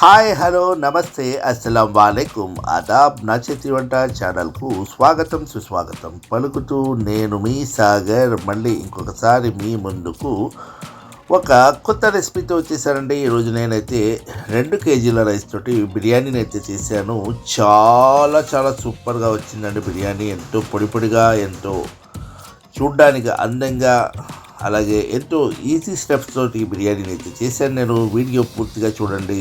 Hi hello నమస్తే అస్సలం వాలేకుమ్ అదాబ్ నా చేతి వంట ఛానల్కు స్వాగతం సుస్వాగతం. పలుకుతూ నేను మీ సాగర్. మళ్ళీ ఇంకొకసారి మీ ముందుకు ఒక కొత్త రెసిపీతో వచ్చేసానండి. ఈరోజు నేనైతే రెండు కేజీల రైస్ తోటి బిర్యానీని అయితే చేశాను. చాలా చాలా సూపర్గా వచ్చిందండి బిర్యానీ. ఎంతో పొడి పొడిగా ఎంతో చూడ్డానికి అందంగా అలాగే ఎంతో ఈజీ స్టెప్స్ తోటి బిర్యానీని అయితే చేశాను నేను. వీడియో పూర్తిగా చూడండి.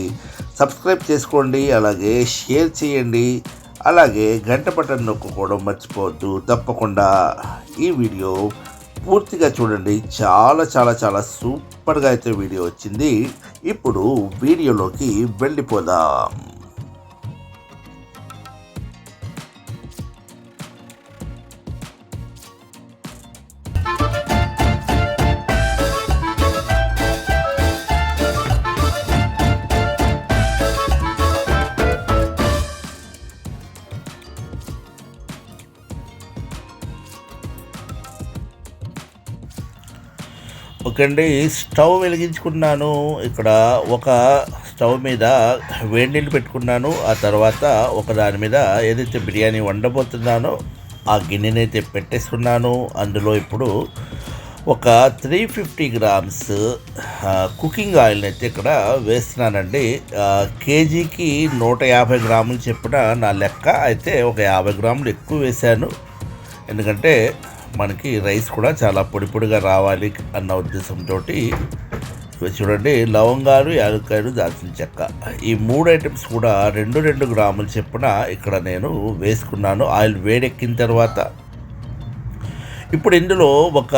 సబ్స్క్రైబ్ చేసుకోండి అలాగే షేర్ చేయండి. అలాగే గంట బటన్ నొక్కుకోవడం మర్చిపోవద్దు. తప్పకుండా ఈ వీడియో పూర్తిగా చూడండి. చాలా చాలా చాలా సూపర్గా అయితే వీడియో వచ్చింది. ఇప్పుడు వీడియోలోకి వెళ్ళిపోదాం. ఓకే అండి స్టవ్ వెలిగించుకున్నాను. ఇక్కడ ఒక స్టవ్ మీద వేడి నీళ్ళు పెట్టుకున్నాను. ఆ తర్వాత ఒక దాని మీద ఏదైతే బిర్యానీ వండబోతున్నానో ఆ గిన్నెని అయితే పెట్టేసుకున్నాను. అందులో ఇప్పుడు ఒక త్రీ ఫిఫ్టీ గ్రామ్స్ కుకింగ్ ఆయిల్ని అయితే ఇక్కడ వేస్తున్నానండి. కేజీకి నూట యాభై గ్రాములు చెప్పిన నా లెక్క అయితే ఒక యాభై గ్రాములు ఎక్కువ వేశాను. ఎందుకంటే మనకి రైస్ కూడా చాలా పొడి పొడిగా రావాలి అన్న ఉద్దేశంతో ఇవి చూడండి లవంగాలు యాలక్కాయలు దాల్చిన చెక్క. ఈ మూడు ఐటమ్స్ కూడా రెండు రెండు గ్రాములు చెప్పున ఇక్కడ నేను వేసుకున్నాను. ఆయిల్ వేడెక్కిన తర్వాత ఇప్పుడు ఇందులో ఒక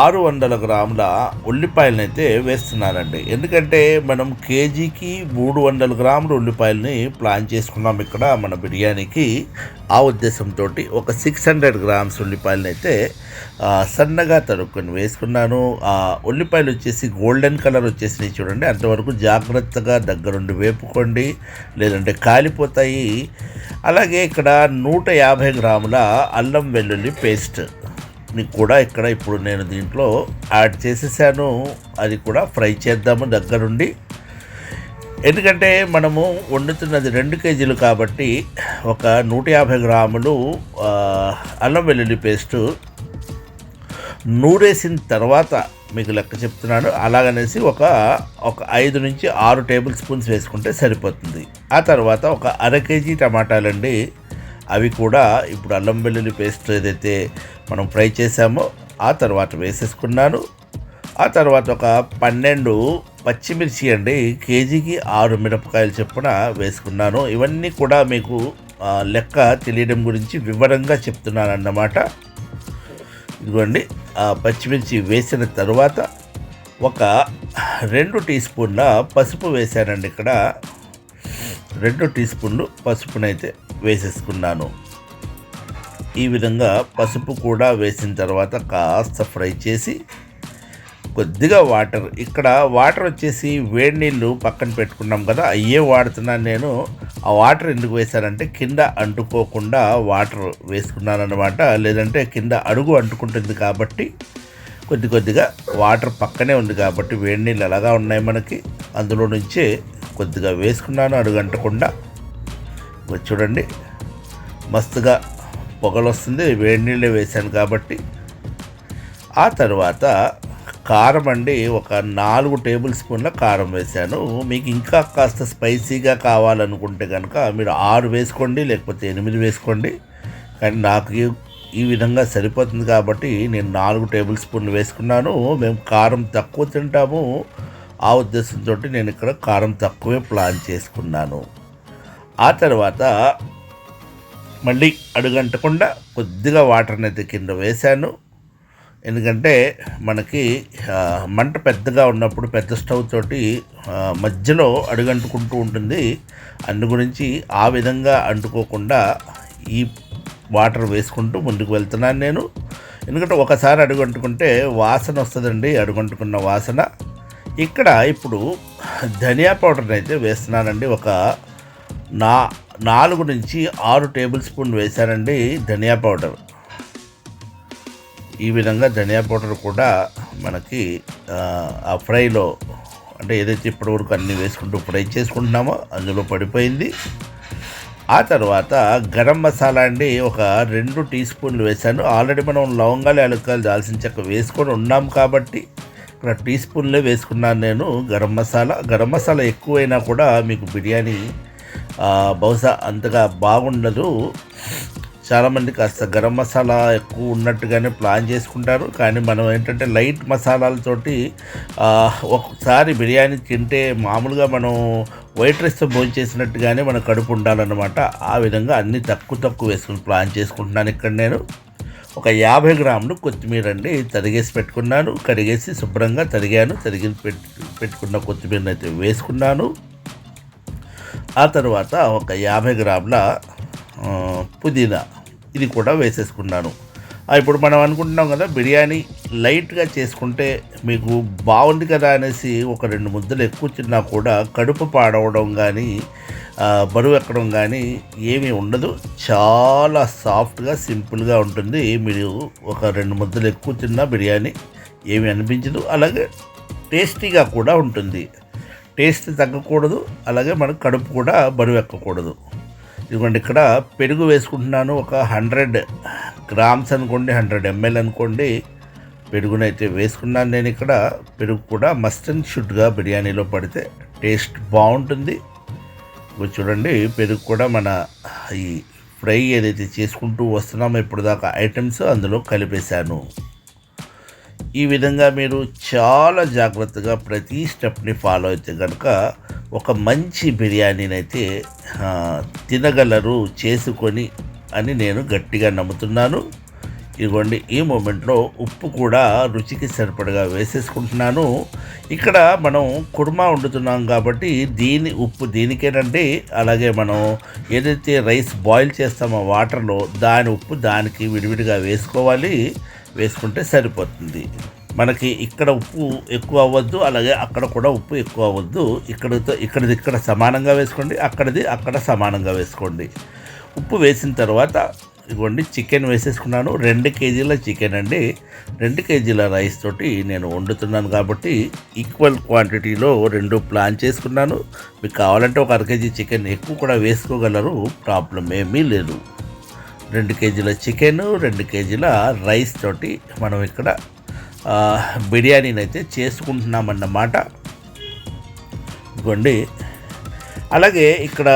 ఆరు వందల గ్రాముల ఉల్లిపాయలను అయితే వేస్తున్నానండి ఎందుకంటే మనం కేజీకి మూడు వందల గ్రాముల ఉల్లిపాయలని ప్లాన్ చేసుకున్నాం ఇక్కడ మన బిర్యానీకి. ఆ ఉద్దేశంతో ఒక సిక్స్ హండ్రెడ్ గ్రామ్స్ ఉల్లిపాయలను అయితే సన్నగా తరుక్కొని వేసుకున్నాను. ఆ ఉల్లిపాయలు వచ్చేసి గోల్డెన్ కలర్ వచ్చేసినాయి చూడండి. అంతవరకు జాగ్రత్తగా దగ్గరుండి వేపుకోండి. లేదంటే కాలిపోతాయి. అలాగే ఇక్కడ నూట యాభై గ్రాముల అల్లం వెల్లుల్లి పేస్ట్. ని కూడా ఇక్కడ ఇప్పుడు నేను దీంట్లో యాడ్ చేసేసాను. అది కూడా ఫ్రై చేద్దాము దగ్గరుండి. ఎందుకంటే మనము వండుతున్నది రెండు కేజీలు కాబట్టి ఒక నూట యాభై గ్రాములు అల్లం వెల్లుల్లి పేస్టు నూరేసిన తర్వాత మీకు లెక్క చెప్తున్నాను. అలాగనేసి ఒక ఒక ఐదు నుంచి ఆరు టేబుల్ స్పూన్స్ వేసుకుంటే సరిపోతుంది. ఆ తర్వాత ఒక అర కేజీ టమాటాలండి. అవి కూడా ఇప్పుడు అల్లం వెల్లుల్లి పేస్ట్ ఏదైతే మనం ఫ్రై చేసామో ఆ తర్వాత వేసేసుకున్నాను. ఆ తర్వాత ఒక పన్నెండు పచ్చిమిర్చి అండి కేజీకి ఆరు మిరపకాయలు చొప్పున వేసుకున్నాను. ఇవన్నీ కూడా మీకు లెక్క తెలియడం గురించి వివరంగా చెప్తున్నాను అన్నమాట ఇదిగోండి ఆ పచ్చిమిర్చి వేసిన తర్వాత ఒక రెండు టీ స్పూన్ల పసుపు వేశానండి ఇక్కడ. రెండు టీ స్పూన్లు పసుపునైతే వేసేసుకున్నాను. ఈ విధంగా పసుపు కూడా వేసిన తర్వాత కాస్త ఫ్రై చేసి కొద్దిగా వాటర్. ఇక్కడ వాటర్ వచ్చేసి వేడి నీళ్ళు పక్కన పెట్టుకున్నాం కదా అయ్యే వాడుతున్నాను నేను. ఆ వాటర్ ఎందుకు వేశానంటే కింద అంటుకోకుండా వాటర్ వేసుకున్నాను అనమాట లేదంటే కింద అడుగు అంటుకుంటుంది కాబట్టి కొద్ది కొద్దిగా వాటర్ పక్కనే ఉంది కాబట్టి వేడి నీళ్ళు అలాగా ఉన్నాయి మనకి. అందులో నుంచే కొద్దిగా వేసుకున్నాను అడుగు అంటకుండా చూడండి మస్తుగా పొగలు వస్తుంది వేడి నీళ్ళే వేశాను కాబట్టి. ఆ తర్వాత కారం అండి ఒక నాలుగు టేబుల్ స్పూన్ల కారం వేశాను. మీకు ఇంకా కాస్త స్పైసీగా కావాలనుకుంటే కనుక మీరు ఆరు వేసుకోండి లేకపోతే ఎనిమిది వేసుకోండి. కానీ నాకు ఈ- ఈ విధంగా సరిపోతుంది కాబట్టి నేను నాలుగు టేబుల్ స్పూన్లు వేసుకున్నాను. మేము కారం తక్కువ తింటాము. ఆ ఉద్దేశంతో నేను ఇక్కడ కారం తక్కువే ప్లాన్ చేసుకున్నాను. ఆ తర్వాత మళ్ళీ అడుగంటకుండా కొద్దిగా వాటర్ని అయితే కింద వేశాను. ఎందుకంటే మనకి మంట పెద్దగా ఉన్నప్పుడు పెద్ద స్టవ్ తోటి మధ్యలో అడుగంటుకుంటూ ఉంటుంది. అందు గురించి ఆ విధంగా అంటుకోకుండా ఈ వాటర్ వేసుకుంటూ ముందుకు వెళ్తున్నాను నేను. ఎందుకంటే ఒకసారి అడుగంటుకుంటే వాసన వస్తుందండి అడుగంటుకున్న వాసన. ఇక్కడ ఇప్పుడు ధనియా పౌడర్ని అయితే వేస్తున్నానండి. ఒక నా నాలుగు నుంచి ఆరు టేబుల్ స్పూన్ వేశానండి ధనియా పౌడర్. ఈ విధంగా ధనియా పౌడర్ కూడా మనకి ఆ, ఫ్రైలో అంటే ఏదైతే ఇప్పటివరకు అన్నీ వేసుకుంటూ ఫ్రై చేసుకుంటున్నామో అందులో పడిపోయింది. ఆ తర్వాత గరం మసాలా అండి ఒక రెండు టీ స్పూన్లు వేశాను. ఆల్రెడీ మనం లవంగాలు యాలక్కాయలు దాల్చిన చెక్క వేసుకొని ఉన్నాం కాబట్టి ఇక్కడ టీ స్పూన్లే వేసుకున్నాను నేను గరం మసాలా. గరం మసాలా ఎక్కువైనా కూడా మీకు బిర్యానీ బహుశా అంతగా బాగుండదు. చాలామంది కాస్త గరం మసాలా ఎక్కువ ఉన్నట్టుగానే ప్లాన్ చేసుకుంటారు. కానీ మనం ఏంటంటే లైట్ మసాలాలతోటి ఒకసారి బిర్యానీ తింటే మామూలుగా మనం వైట్ రైస్తో భోజనం చేసినట్టుగానే మన కడుపు ఉండాలన్నమాట. ఆ విధంగా అన్ని తక్కువ తక్కువ వేసుకుని ప్లాన్ చేసుకుంటున్నాను ఇక్కడ నేను. ఒక యాభై గ్రాములు కొత్తిమీర అండి. తరిగేసి పెట్టుకున్నాను. కడిగేసి శుభ్రంగా తరిగాను. తరిగి పెట్టుకున్న కొత్తిమీరని అయితే వేసుకున్నాను. ఆ తర్వాత ఒక యాభై గ్రాముల పుదీనా ఇది కూడా వేసేసుకున్నాను. ఇప్పుడు మనం అనుకుంటున్నాం కదా బిర్యానీ లైట్గా చేసుకుంటే మీకు బాగుంది కదా అనేసి ఒక రెండు ముద్దలు ఎక్కువ తిన్నా కూడా కడుపు పాడవడం కానీ బరువు ఎక్కడం కానీ ఏమీ ఉండదు. చాలా సాఫ్ట్గా సింపుల్గా ఉంటుంది. మీరు ఒక రెండు ముద్దలు ఎక్కువ తిన్నా బిర్యానీ ఏమీ అనిపించదు. అలాగే టేస్టీగా కూడా ఉంటుంది. టేస్ట్ తగ్గకూడదు అలాగే మనకు కడుపు కూడా బరువు ఎక్కకూడదు. ఇదిగోండి ఇక్కడ పెరుగు వేసుకుంటున్నాను ఒక హండ్రెడ్ గ్రామ్స్ అనుకోండి హండ్రెడ్ ఎంఎల్ అనుకోండి పెరుగునైతే వేసుకున్నాను నేను ఇక్కడ. పెరుగు కూడా మస్ట్ అండ్ షుడ్గా బిర్యానీలో పడితే టేస్ట్ బాగుంటుంది. ఇప్పుడు చూడండి పెరుగు కూడా మన ఈ ఫ్రై ఏదైతే చేసుకుంటూ వస్తున్నామో ఇప్పుడు దాకా ఐటమ్స్ అందులో కలిపేశాను. ఈ విధంగా మీరు చాలా జాగ్రత్తగా ప్రతి స్టెప్ని ఫాలో అయితే కనుక ఒక మంచి బిర్యానీని అయితే తినగలరు చేసుకొని అని నేను గట్టిగా నమ్ముతున్నాను. ఇదిగోండి ఈ మూమెంట్లో ఉప్పు కూడా రుచికి సరిపడగా వేసేసుకుంటున్నాను. ఇక్కడ మనం కుర్మా వండుతున్నాం కాబట్టి దీని ఉప్పు దీనికేనండి. అలాగే మనం ఏదైతే రైస్ బాయిల్ చేస్తామో వాటర్లో దాని ఉప్పు దానికి విడివిడిగా వేసుకోవాలి. వేసుకుంటే సరిపోతుంది. మనకి ఇక్కడ ఉప్పు ఎక్కువ అవ్వద్దు అలాగే అక్కడ కూడా ఉప్పు ఎక్కువ అవ్వద్దు. ఇక్కడతో ఇక్కడిది ఇక్కడ సమానంగా వేసుకోండి అక్కడిది అక్కడ సమానంగా వేసుకోండి. ఉప్పు వేసిన తర్వాత ఇదిగోండి చికెన్ వేసేసుకున్నాను. రెండు కేజీల చికెన్ అండి. రెండు కేజీల రైస్ తోటి నేను వండుతున్నాను కాబట్టి ఈక్వల్ క్వాంటిటీలో రెండు ప్లాన్ చేసుకున్నాను. మీకు కావాలంటే ఒక అర కేజీ చికెన్ ఎక్కువ కూడా వేసుకోగలరు ప్రాబ్లం ఏమీ లేదు. రెండు కేజీల చికెను రెండు కేజీల రైస్ తోటి మనం ఇక్కడ బిర్యానీని అయితే చేసుకుంటున్నామన్నమాట. ఇదిగోండి అలాగే ఇక్కడ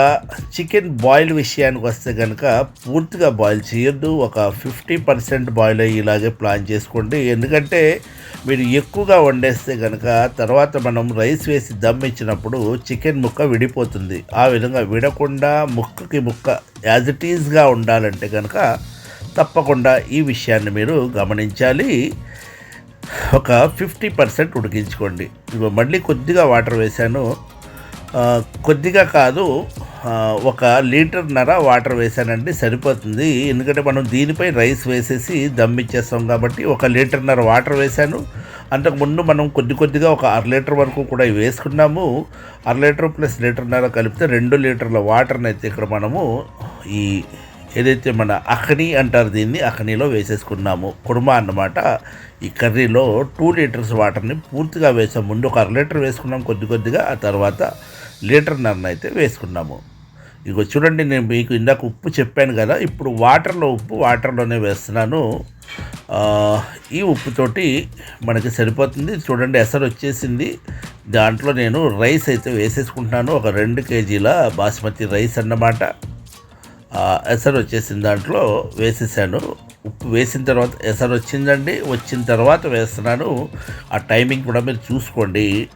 చికెన్ బాయిల్ విషయానికి వస్తే కనుక పూర్తిగా బాయిల్ చేయొద్దు. ఒక ఫిఫ్టీ పర్సెంట్ బాయిల్ అయ్యి ఇలాగే ప్లాన్ చేసుకోండి. ఎందుకంటే మీరు ఎక్కువగా వండేస్తే కనుక తర్వాత మనం రైస్ వేసి దమ్ ఇచ్చినప్పుడు చికెన్ ముక్క విడిపోతుంది. ఆ విధంగా విడకుండా ముక్కకి ముక్క యాజ్ ఇట్ ఈజ్గా ఉండాలంటే కనుక తప్పకుండా ఈ విషయాన్ని మీరు గమనించాలి. ఒక ఫిఫ్టీ పర్సెంట్ ఉడికించుకోండి. మళ్ళీ కొద్దిగా వాటర్ వేశాను. కొద్దిగా కాదు ఒక లీటర్న్నర వాటర్ వేసానండి సరిపోతుంది. ఎందుకంటే మనం దీనిపై రైస్ వేసేసి దమ్ ఇచ్చేస్తాం కాబట్టి ఒక లీటర్న్నర వాటర్ వేశాను. అంతకుముందు మనం కొద్ది కొద్దిగా ఒక అర లీటర్ వరకు కూడా వేసుకున్నాము. అర లీటర్ ప్లస్ లీటర్న్నర కలిపితే రెండు లీటర్ల వాటర్ని అయితే ఇక్కడ మనము ఈ ఏదైతే మన అఖని అంటారు దీన్ని అఖనీలో వేసేసుకున్నాము. కుర్మా అన్నమాట. ఈ కర్రీలో టూ లీటర్స్ వాటర్ని పూర్తిగా వేసాం ముందు ఒక అర లీటర్ వేసుకున్నాం కొద్ది కొద్దిగా ఆ తర్వాత లీటర్ నన్న అయితే వేసుకున్నాము. ఇగో చూడండి నేను మీకు ఇందాక ఉప్పు చెప్పాను కదా ఇప్పుడు వాటర్లో ఉప్పు వాటర్లోనే వేస్తున్నాను. ఈ ఉప్పుతోటి మనకి సరిపోతుంది. చూడండి ఎసరు వచ్చేసింది. దాంట్లో నేను రైస్ అయితే వేసేసుకుంటున్నాను. ఒక రెండు కేజీల బాస్మతి రైస్ అన్నమాట. ఎసరు వచ్చేసిన దాంట్లో వేసేసాను. ఉప్పు వేసిన తర్వాత ఎసరు వచ్చిందండి. వచ్చిన తర్వాత వేస్తున్నాను. ఆ టైమింగ్ కూడా మీరు చూసుకోండి.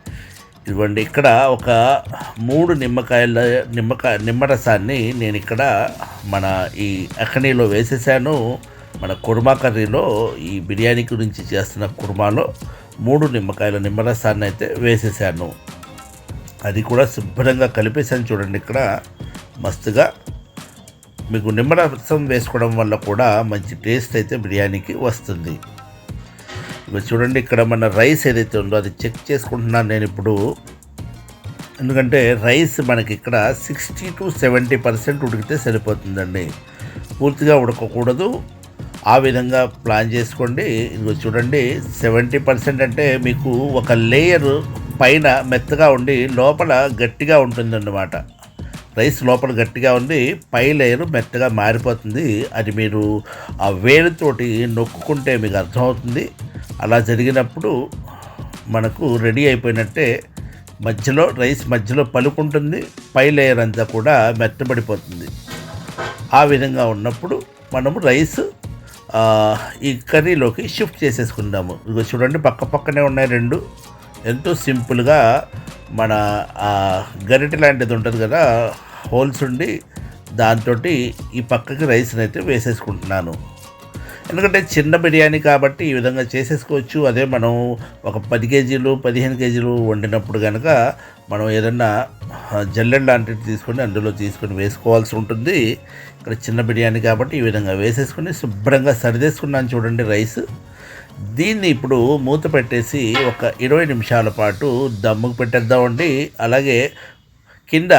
ఇవ్వండి ఇక్కడ ఒక మూడు నిమ్మకాయల నిమ్మకాయ నిమ్మరసాన్ని నేను ఇక్కడ మన ఈ అఖనీలో వేసేసాను. మన కుర్మా కర్రీలో ఈ బిర్యానీ గురించి చేస్తున్న కుర్మాలో మూడు నిమ్మకాయల నిమ్మరసాన్ని అయితే వేసేసాను. అది కూడా శుభ్రంగా కలిపేసాను. చూడండి ఇక్కడ మస్తుగా మీకు నిమ్మరసం వేసుకోవడం వల్ల కూడా మంచి టేస్ట్ అయితే బిర్యానీకి వస్తుంది. ఇప్పుడు చూడండి ఇక్కడ మన రైస్ ఏదైతే ఉందో అది చెక్ చేసుకుంటున్నాను నేను ఇప్పుడు. ఎందుకంటే రైస్ మనకి ఇక్కడ సిక్స్టీ టు సెవెంటీ పర్సెంట్ ఉడికితే సరిపోతుందండి. పూర్తిగా ఉడకకూడదు. ఆ విధంగా ప్లాన్ చేసుకోండి. ఇదిగో చూడండి సెవెంటీ పర్సెంట్ అంటే మీకు ఒక లేయర్ పైన మెత్తగా ఉండి లోపల గట్టిగా ఉంటుందన్నమాట. రైస్ లోపల గట్టిగా ఉంది పై లేయర్ మెత్తగా మారిపోతుంది. అది మీరు ఆ వేలుతోటి నొక్కుంటే మీకు అర్థమవుతుంది. అలా జరిగినప్పుడు మనకు రెడీ అయిపోయినట్టే మధ్యలో రైస్ మధ్యలో పలుకుంటుంది. పై లేయర్ అంతా కూడా మెత్తబడిపోతుంది. ఆ విధంగా ఉన్నప్పుడు మనము రైస్ ఈ కర్రీలోకి షిఫ్ట్ చేసేసుకుందాము. ఇదిగో చూడండి పక్క పక్కనే ఉన్నాయి రెండు. ఎంతో సింపుల్గా మన గరిటె లాంటిది ఉంటుంది కదా హోల్స్ ఉండి దాంతో ఈ పక్కకి రైస్ని అయితే వేసేసుకుంటున్నాను. ఎందుకంటే చిన్న బిర్యానీ కాబట్టి ఈ విధంగా చేసేసుకోవచ్చు. అదే మనం ఒక పది కేజీలు పదిహేను కేజీలు వండినప్పుడు కనుక మనం ఏదన్నా ఆ, జల్లెడ లాంటిది తీసుకొని అందులో తీసుకొని వేసుకోవాల్సి ఉంటుంది. ఇక్కడ చిన్న బిర్యానీ కాబట్టి ఈ విధంగా వేసేసుకొని శుభ్రంగా సరిదేసుకున్నాను చూడండి రైస్. దీన్ని ఇప్పుడు మూత పెట్టేసి ఒక ఇరవై నిమిషాల పాటు దమ్ముకు పెట్టేద్దామండి. అలాగే కింద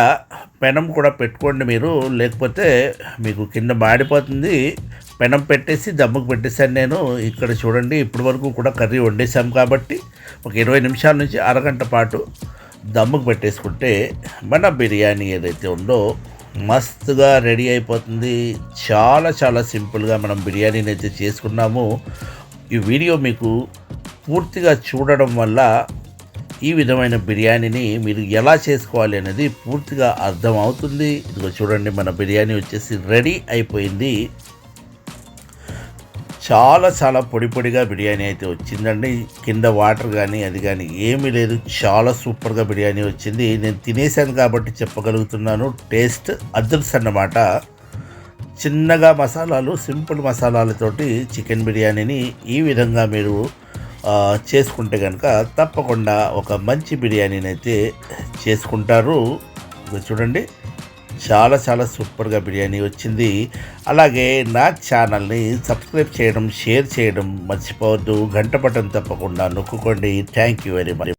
పెనం కూడా పెట్టుకోండి మీరు లేకపోతే మీకు కింద మాడిపోతుంది. పెనం పెట్టేసి దమ్ముకు పెట్టేశాను నేను. ఇక్కడ చూడండి ఇప్పటి వరకు కూడా కర్రీ వండేసాం కాబట్టి ఒక ఇరవై నిమిషాల నుంచి అరగంట పాటు దమ్ముకు పెట్టేసుకుంటే మన బిర్యానీ ఏదైతే ఉందో మస్తుగా రెడీ అయిపోతుంది. చాలా చాలా సింపుల్గా మనం బిర్యానీని అయితే చేసుకున్నాము. ఈ వీడియో మీకు పూర్తిగా చూడడం వల్ల ఈ విధమైన బిర్యానీని మీరు ఎలా చేసుకోవాలి అనేది పూర్తిగా అర్థం అవుతుంది ఇదిగో చూడండి మన బిర్యానీ వచ్చేసి రెడీ అయిపోయింది. చాలా చాలా పొడి పొడిగా బిర్యానీ అయితే వచ్చిందండి. కింద వాటర్ కానీ అది కానీ ఏమీ లేదు. చాలా సూపర్గా బిర్యానీ వచ్చింది. నేను తినేసాను కాబట్టి చెప్పగలుగుతున్నాను. టేస్ట్ అదర్స్ అన్నమాట. చిన్నగా మసాలాలు సింపుల్ మసాలాలతోటి చికెన్ బిర్యానీని ఈ విధంగా మీరు చేసుకుంటే కనుక తప్పకుండా ఒక మంచి బిర్యానీని అయితే చేసుకుంటారు చూడండి. చాలా చాలా సూపర్గా బిర్యానీ వచ్చింది. అలాగే నా ఛానల్ని సబ్స్క్రైబ్ చేయడం షేర్ చేయడం మర్చిపోవద్దు. గంట బటన్ తప్పకుండా నొక్కుకోండి. Thank you very much.